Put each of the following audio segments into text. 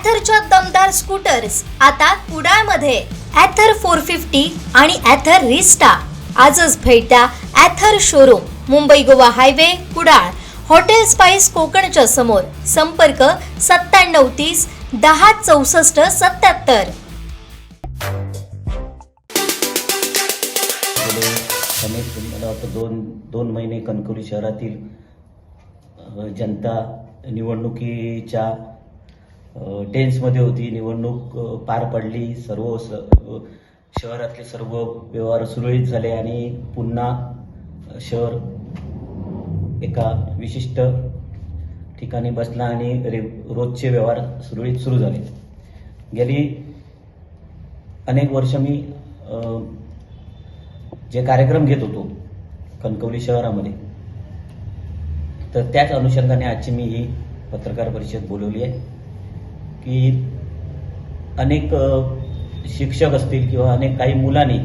ॲथरच्या दमदार स्कूटर्स आता कुडाळमध्ये. ॲथर फोर फिफ्टी आणि ॲथर रिस्टा आजच भेट द्या Ather showroom Mumbai Goa highway Kudal. Hotel spice कोकणच्या समोर. संपर्क सत्त्याण्णव तीस दहा चौसष्ट सत्याहत्तर गेले मला वाटतं दोन दोन महिने कणकवली शहरातील अ, जनता निवडणुकीच्या टेन्समध्ये होती निवडणूक पार पडली सर्व स शहरातले सर्व व्यवहार सुरळीत झाले आणि पुन्हा शहर एका विशिष्ट ठिकाणी बसला आणि रे रोजचे व्यवहार सुरळीत सुरू झाले. गेली अनेक वर्ष मी जे कार्यक्रम घेत होतो कणकवली शहरामध्ये तर त्याच अनुषंगाने आजची मी ही पत्रकार परिषद बोलवली आहे. की अनेक शिक्षक असतील किंवा अनेक काही मुलांनी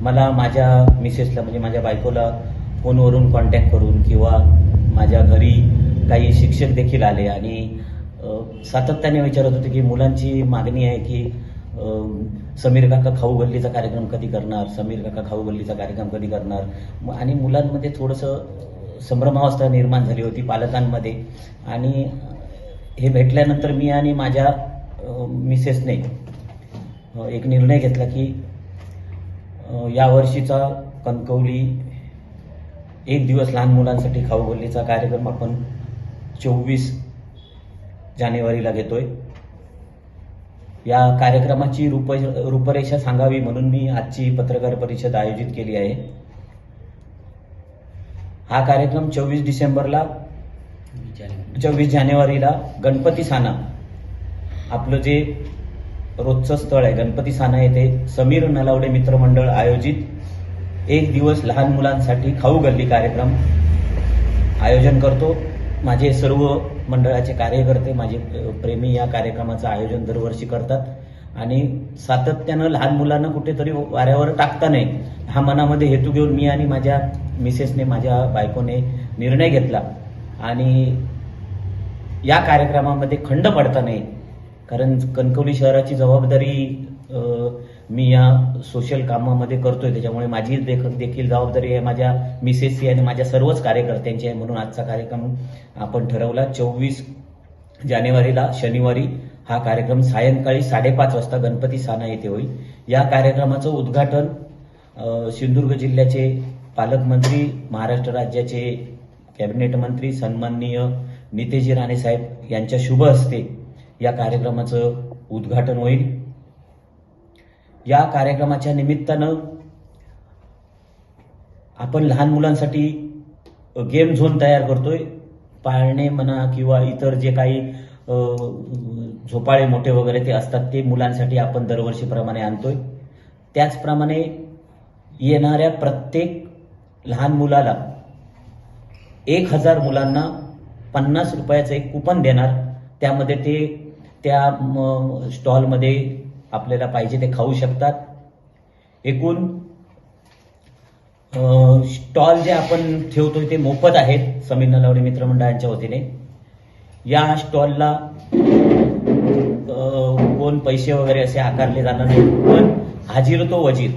मला माझ्या मिसेसला म्हणजे माझ्या बायकोला फोनवरून कॉन्टॅक्ट करून किंवा माझ्या घरी काही शिक्षक देखील आले आणि सातत्याने विचारत होते की मुलांची मागणी आहे की समीर काका खाऊ गल्लीचा कार्यक्रम कधी करणार समीर काका खाऊ गल्लीचा कार्यक्रम कधी करणार? म- आणि मुलांमध्ये थोडंसं संभ्रमावस्था निर्माण झाली होती पालकांमध्ये. आणि हे भेटल्यानंतर मी आणि माझ्या मिसेसने एक निर्णय घेतला की यावर्षीचा कणकवली एक दिवस लहान मुलांसाठी खाऊ गल्लीचा कार्यक्रम आपण चोवीस जानेवारीला घेतोय. या कार्यक्रमाची रूप रूपरेषा सांगावी म्हणून मी आजची पत्रकार परिषद आयोजित केली आहे. हा कार्यक्रम चोवीस डिसेंबरला चोवीस जानेवारीला गणपती साना. आपलं जे रोजचं स्थळ आहे गणपती साना येथे समीर नलावडे मित्रमंडळ आयोजित एक दिवस लहान मुलांसाठी खाऊ गल्ली कार्यक्रम आयोजन करतो. माझे सर्व मंडळाचे कार्यकर्ते माझे प्रेमी या कार्यक्रमाचं आयोजन दरवर्षी करतात. आणि सातत्यानं लहान मुलांना कुठेतरी वाऱ्यावर टाकता नाही. हा मनामध्ये हेतू घेऊन मी आणि माझ्या मिसेसने माझ्या बायकोने निर्णय घेतला. आणि या कार्यक्रमामध्ये खंड पडता नाही कारण कणकवली शहराची जबाबदारी मी या सोशल कामामध्ये करतोय. त्याच्यामुळे माझी देख देखील जबाबदारी आहे. माझ्या मिसेसची आणि माझ्या सर्वच कार्यकर्त्यांची आहे म्हणून आजचा कार्यक्रम आपण ठरवला. चोवीस जानेवारीला शनिवारी हा कार्यक्रम सायंकाळी साडेपाच वाजता गणपती साना येथे होईल. या कार्यक्रमाचं उद्घाटन सिंधुदुर्ग जिल्ह्याचे पालकमंत्री महाराष्ट्र राज्याचे कॅबिनेट मंत्री सन्माननीय नितेजी राणे साहेब यांच्या शुभ हस्ते या कार्यक्रमाचं उद्घाटन होईल. या कार्यक्रमाच्या निमित्तानं आपण लहान मुलांसाठी गेम झोन तयार करतोय. पाळणे म्हणा किंवा इतर जे काही झोपाळे मोठे वगैरे ते असतात ते मुलांसाठी आपण दरवर्षीप्रमाणे आणतोय. त्याचप्रमाणे येणाऱ्या प्रत्येक लहान मुलाला एक हजार मुलांना पन्नास रुपयाचं एक कुपन देणार. त्यामध्ये ते त्या स्टॉलमध्ये आपल्याला पाहिजे ते खाऊ शकतात. एकूण स्टॉल जे आपण ठेवतोय ते मोफत आहेत समीर नलावडे मित्रमंडळांच्या वतीने. या स्टॉलला कोण पैसे वगैरे असे आकारले जाणार नाही पण हाजीर तो वजीर.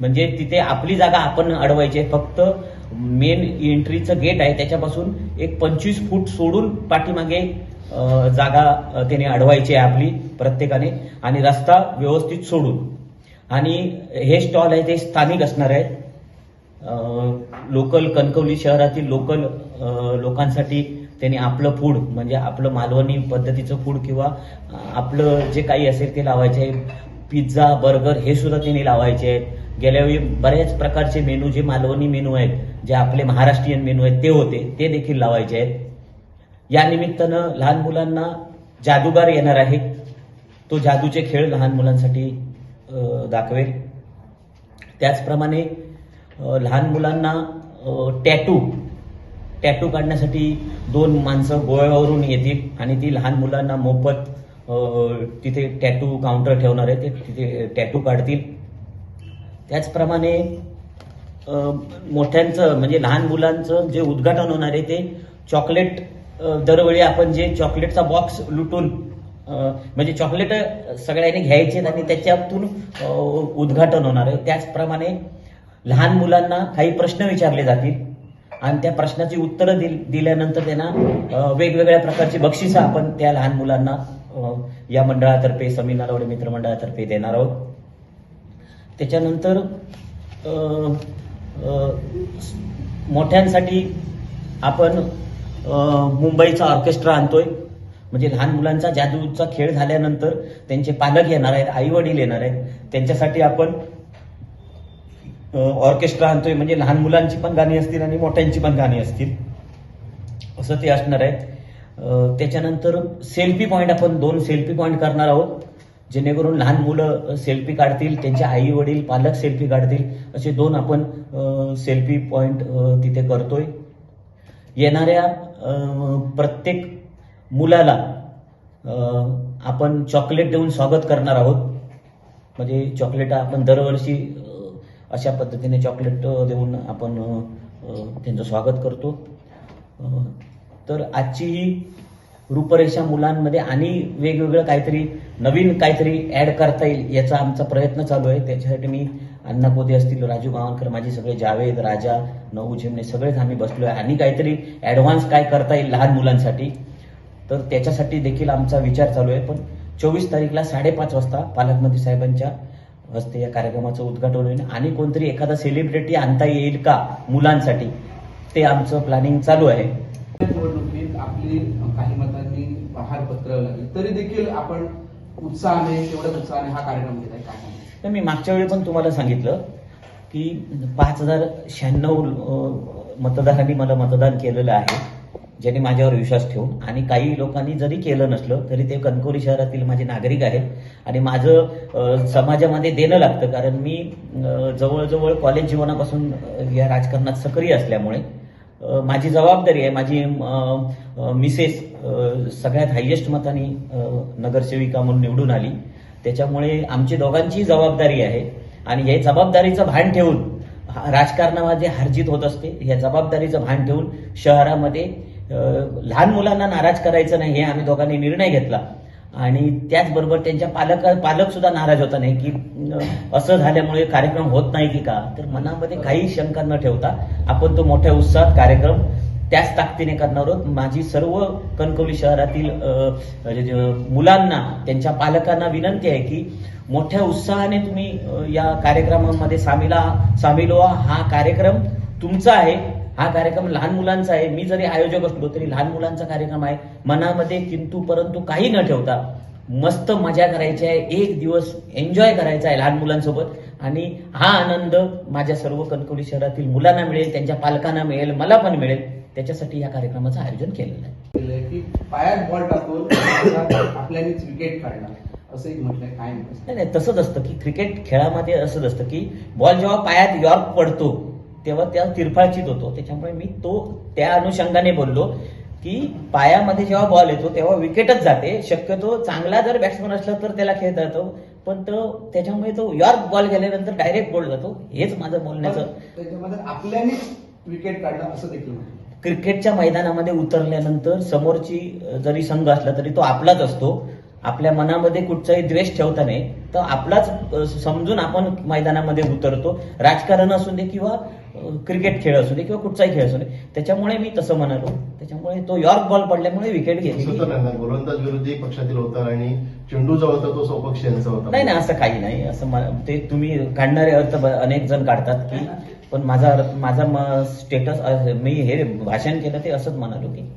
म्हणजे तिथे आपली जागा आपण अडवायची आहे. फक्त मेन एंट्रीचं गेट आहे. त्याच्यापासून एक पंचवीस फूट सोडून पाठीमागे जागा त्याने अडवायची आहे आपली प्रत्येकाने. आणि रस्ता व्यवस्थित सोडून. आणि हे स्टॉल आहे ते स्थानिक असणार आहेत लोकल कणकवली शहरातील लोकल लोकांसाठी त्यांनी आपलं फूड म्हणजे आपलं मालवणी पद्धतीचं फूड किंवा आपलं जे काही असेल ते लावायचे आहे. पिझ्झा बर्गर हे सुद्धा त्यांनी लावायचे आहेत. गेल्या वेळी बऱ्याच प्रकारचे मेनू जे मालवणी मेनू आहेत जे आपले महाराष्ट्रीयन मेनू आहेत ते होते. ते देखील लावायचे आहेत. या निमित्तानं लहान मुलांना जादूगार येणार आहे. तो जादूचे खेळ लहान मुलांसाठी दाखवेल. त्याचप्रमाणे लहान मुलांना टॅटू टॅटू काढण्यासाठी दोन माणसं गोव्यावरून येतील आणि ती लहान मुलांना मोफत तिथे टॅटू काउंटर ठेवणार आहे. ते तिथे टॅटू काढतील. त्याचप्रमाणे मोठ्यांचं म्हणजे लहान मुलांचं जे उद्घाटन होणार आहे ते चॉकलेट दरवेळी आपण जे चॉकलेटचा बॉक्स लुटून म्हणजे चॉकलेट सगळ्यांनी घ्यायचे आणि त्याच्यातून उद्घाटन होणार आहे. त्याचप्रमाणे लहान मुलांना काही प्रश्न विचारले जातील आणि त्या प्रश्नाची उत्तरं दिल दिल्यानंतर त्यांना वेगवेगळ्या प्रकारची बक्षिसं आपण त्या लहान मुलांना या मंडळातर्फे समीर नालवडे मित्रमंडळातर्फे देणार आहोत. त्याच्यानंतर मोठ्यांसाठी आपण मुंबईचा ऑर्केस्ट्रा आणतोय. म्हणजे लहान मुलांचा जादूचा खेळ झाल्यानंतर त्यांचे पालक येणार आहेत आई वडील येणार आहेत. त्यांच्यासाठी आपण ऑर्केस्ट्रा आणतोय. म्हणजे लहान मुलांची पण गाणी असतील आणि मोठ्यांची पण गाणी असतील. असं ते असणार आहेत. त्याच्यानंतर सेल्फी पॉईंट आपण दोन सेल्फी पॉईंट करणार आहोत. जेणेकरून लहान मुलं सेल्फी काढतील त्यांचे आई वडील पालक सेल्फी काढतील असे दोन आपण सेल्फी पॉईंट तिथे करतोय. येणाऱ्या प्रत्येक मुलाला आपण चॉकलेट देऊन स्वागत करणार आहोत. म्हणजे चॉकलेट आपण दरवर्षी अशा पद्धतीने चॉकलेट देऊन आपण त्यांचं स्वागत करतो. तर आजची ही रूपरेषा मुलांमध्ये आणि वेगवेगळं काहीतरी नवीन काहीतरी ऍड करता येईल याचा आमचा प्रयत्न चालू आहे. त्याच्यासाठी मी अण्णा कोदे असतील राजू गावणकर माझे सगळे जावेद राजा नऊ झिमणे सगळेच आम्ही बसलो आहे आणि काहीतरी ऍडव्हान्स काय करता येईल लहान मुलांसाठी तर त्याच्यासाठी देखील आमचा विचार चालू आहे. पण चोवीस तारीखला साडेपाच वाजता पालकमंत्री साहेबांच्या हस्ते या कार्यक्रमाचं उद्घाटन होईल. आणि कोणतरी एखादा सेलिब्रिटी आणता येईल का मुलांसाठी ते आमचं प्लॅनिंग चालू आहे. निवडणुकीत आपली काही मतं आभार पत्र लागली. तरी देखील आपण उत्साहाने तेवढ्या उत्साहाने हा कार्यक्रम घेत आहे काय तर मी मागच्या वेळी पण तुम्हाला सांगितलं की पाच हजार शहाण्णव मतदारांनी मला मतदान केलेलं आहे ज्यांनी माझ्यावर विश्वास ठेवून. आणि काही लोकांनी जरी केलं नसलं तरी ते कणकवली शहरातील माझे नागरिक आहेत. आणि माझं समाजामध्ये देणं लागतं कारण मी जवळजवळ कॉलेज जीवनापासून या राजकारणात सक्रिय असल्यामुळे माझी जबाबदारी आहे माझी मिसेस सगळ्यात हायेस्ट मताने नगरसेविका म्हणून निवडून आली. त्याच्यामुळे आमची दोघांची जबाबदारी आहे. आणि हे जबाबदारीचं भान ठेवून हा- राजकारणामध्ये हारजीत होत असते या जबाबदारीचं भान ठेवून शहरामध्ये लहान मुलांना नाराज करायचं नाही हे आम्ही दोघांनी निर्णय घेतला. आणि त्याचबरोबर त्यांच्या पालक पालक सुद्धा नाराज होता नाही की असं झाल्यामुळे कार्यक्रम होत नाही की का? तर मनामध्ये काही शंका न ठेवता आपण तो मोठ्या उत्साहात कार्यक्रम त्याच ताकदीने करणार आहोत. माझी सर्व कणकवली शहरातील मुलांना त्यांच्या पालकांना विनंती आहे की मोठ्या उत्साहाने तुम्ही या कार्यक्रमामध्ये सामील सामील व्हा. हा कार्यक्रम तुमचा आहे. हा कार्यक्रम लहान मुलांचा आहे. मी जरी आयोजक असलो तरी लहान मुलांचा कार्यक्रम आहे. मनामध्ये किंतु परंतु काही न ठेवता मस्त मजा करायची आहे. एक दिवस एन्जॉय करायचा आहे लहान मुलांसोबत. आणि हा आनंद माझ्या सर्व कणकवली शहरातील मुलांना मिळेल त्यांच्या पालकांना मिळेल मला पण मिळेल. त्याच्यासाठी या कार्यक्रमाचं आयोजन केलेलं आहे. की पायात बॉल टाकून आपल्यानीच विकेट काढणार. असं एक म्हटलंय काय नाही तसंच असतं की क्रिकेट खेळामध्ये असंच असतं की बॉल जेव्हा पायात यॉर्क पडतो तेव्हा त्या तिरफाळचीत होतो. त्याच्यामुळे मी तो त्या अनुषंगाने बोललो की पायामध्ये जेव्हा बॉल येतो तेव्हा विकेटच जाते. शक्यतो चांगला जर बॅट्समन असला तर त्याला खेळता येतो पण तो त्याच्यामुळे तो यॉर्क बॉल गेल्यानंतर डायरेक्ट बॉल जातो. हेच माझं बोलण्याचं. त्याच्यामध्ये आपल्यानीच विकेट काढलं असं देखील. क्रिकेटच्या मैदानामध्ये उतरल्यानंतर समोरची जरी संघ असला तरी तो आपलाच असतो. आपल्या मनामध्ये कुठचाही द्वेष ठेवता नाही तर आपलाच समजून आपण मैदानामध्ये उतरतो. राजकारण असू दे किंवा क्रिकेट खेळ असू दे किंवा कुठचाही खेळ असू दे त्याच्यामुळे मी तसं म्हणालो त्याच्यामुळे तो यॉर्क बॉल पडल्यामुळे विकेट घेतली. नाही. गोलंदाज विरोधी पक्षातील होता आणि चेंडू जो होता तो स्वपक्षी यांचा होता. नाही ना असं काही नाही. असं ते तुम्ही काढणारे अर्थ अनेक जण काढतात की पण माझा माझा स्टेटस मी हे भाषण केलं ते असंच म्हणालो की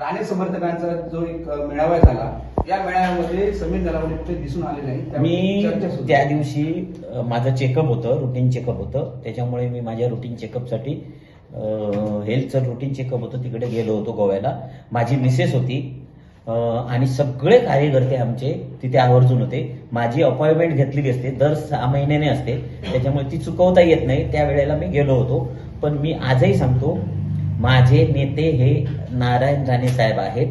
राणे समर्थकांचा जो एक मेळावा झाला या मेळाव्यामध्ये समीर नलावडे कुठे दिसून आले नाही मी त्या. दिवशी माझं चेकअप होतं रुटीन चेकअप होतं. त्याच्यामुळे मी माझ्या रुटीन चेकअपसाठी हेल्थचं रुटीन चेकअप होतं तिकडे गेलो होतो गोव्याला. माझी मिसेस होती आणि सगळे कार्यकर्ते आमचे तिथे आवर्जून होते. माझी अपॉइंटमेंट घेतलेली असते दर सहा महिन्याने असते. त्याच्यामुळे ती चुकवता येत नाही. त्या वेळेला मी गेलो होतो. पण मी आजही सांगतो माझे नेते हे नारायण राणे साहेब आहेत.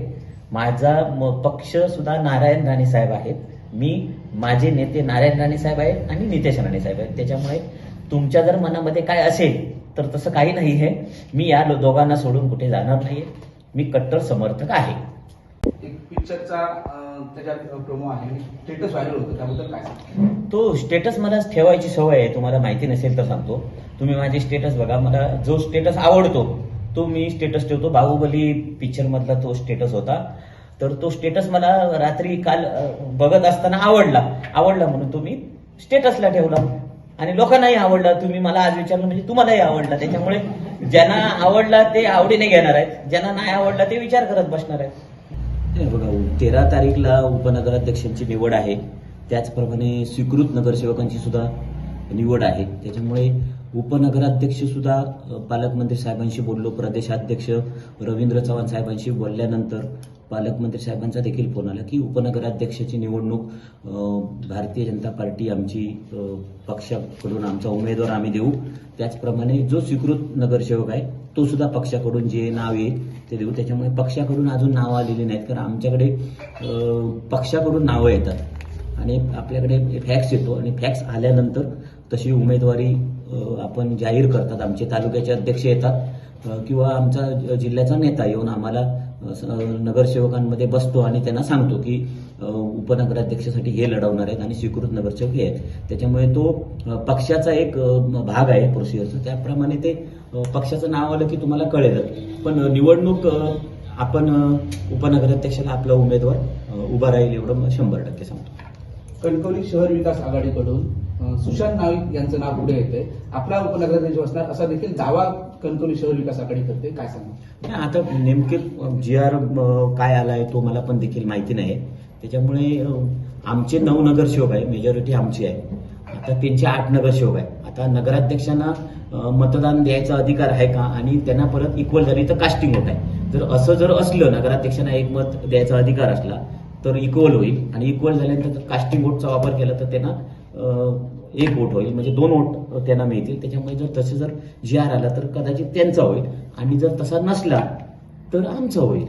माझा पक्ष सुद्धा नारायण राणे साहेब आहेत. मी माझे नेते नारायण राणे साहेब आहेत आणि नितेश राणे साहेब आहेत. त्याच्यामुळे तुमच्या जर मनामध्ये काय असेल तर तसं काही नाही आहे. मी या दोघांना सोडून कुठे जाणार नाहीये. मी कट्टर समर्थक आहे. एक पिक्चरचा अं, त्याच्यात प्रोमो आहे. स्टेटस व्हायरल होतं. त्याबद्दल काय सांगता तो स्टेटस मला ठेवायची सवय आहे. तुम्हाला माहिती नसेल तर सांगतो. तुम्ही माझे स्टेटस बघा. मला जो स्टेटस आवडतो तो मी स्टेटस ठेवतो. बाहुबली पिक्चर मधला तो स्टेटस होता. तर तो स्टेटस मला रात्री काल बघत असताना आवडला. आवडला म्हणून तो मी स्टेटसला ठेवला. आणि लोकांनाही आवडला. तुम्ही मला आज विचारलं म्हणजे तुम्हालाही आवडला. त्याच्यामुळे ज्यांना आवडला ते आवडीने घेणार आहेत. ज्यांना नाही आवडला ते विचार करत बसणार आहेत. बघा तेरा तारीखला उपनगराध्यक्षांची निवड आहे. त्याचप्रमाणे स्वीकृत नगरसेवकांची सुद्धा निवड आहे. त्याच्यामुळे उपनगराध्यक्ष सुद्धा पालकमंत्री साहेबांशी बोललो. प्रदेशाध्यक्ष रवींद्र चव्हाण साहेबांशी बोलल्यानंतर पालकमंत्री साहेबांचा देखील फोन आला की उपनगराध्यक्षाची निवडणूक भारतीय जनता पार्टी आमची पक्षाकडून आमचा उमेदवार आम्ही देऊ. त्याचप्रमाणे जो स्वीकृत नगरसेवक आहे तो सुद्धा पक्षाकडून जे नाव येईल ते देऊ. त्याच्यामुळे पक्षाकडून अजून नावं आलेली नाहीत कारण आमच्याकडे पक्षाकडून नावं येतात. आणि आपल्याकडे फॅक्स येतो आणि फॅक्स आल्यानंतर तशी उमेदवारी आपण जाहीर करतात. आमचे तालुक्याचे अध्यक्ष येतात. किंवा आमचा जिल्ह्याचा नेता येऊन आम्हाला नगरसेवकांमध्ये बसतो आणि त्यांना सांगतो की उपनगराध्यक्षासाठी हे लढवणार आहेत आणि स्वीकृत नगरसेवक हे आहेत. त्याच्यामुळे तो पक्षाचा एक भाग आहे प्रोसिजरचा. त्याप्रमाणे ते पक्षाचं नाव आलं की तुम्हाला कळेलच. पण निवडणूक आपण उपनगराध्यक्षाला आपला उमेदवार उभा राहील एवढं शंभर टक्के सांगतो. कणकवली शहर विकास आघाडीकडून सुशांत नाईक यांचं नाव पुढे येते आपला उपनगराध्यक्ष असणार असा देखील दावा कणकवली शहर विकास आघाडी करते. काय सांगा? नाही, आता नेमके जी आर काय आलाय तो मला पण देखील माहिती नाही. त्याच्यामुळे आमचे नऊ नगरसेवक आहे मेजॉरिटी आमची आहे. आता त्यांचे आठ नगरसेवक आहे. आता नगराध्यक्षांना मतदान द्यायचा अधिकार आहे का? आणि त्यांना परत इक्वल झाली तर कास्टिंग होत आहे. जर असं जर असलं नगराध्यक्षांना एक मत द्यायचा अधिकार असला तर इक्वल होईल. आणि इक्वल झाल्यानंतर कास्टिंग वोटचा वापर केला तर त्यांना एक वोट होईल म्हणजे दोन वोट त्यांना मिळतील. त्याच्यामुळे जर तसे जर जी आर आला तर कदाचित त्यांचा होईल. आणि जर तसा नसला तर आमचा होईल.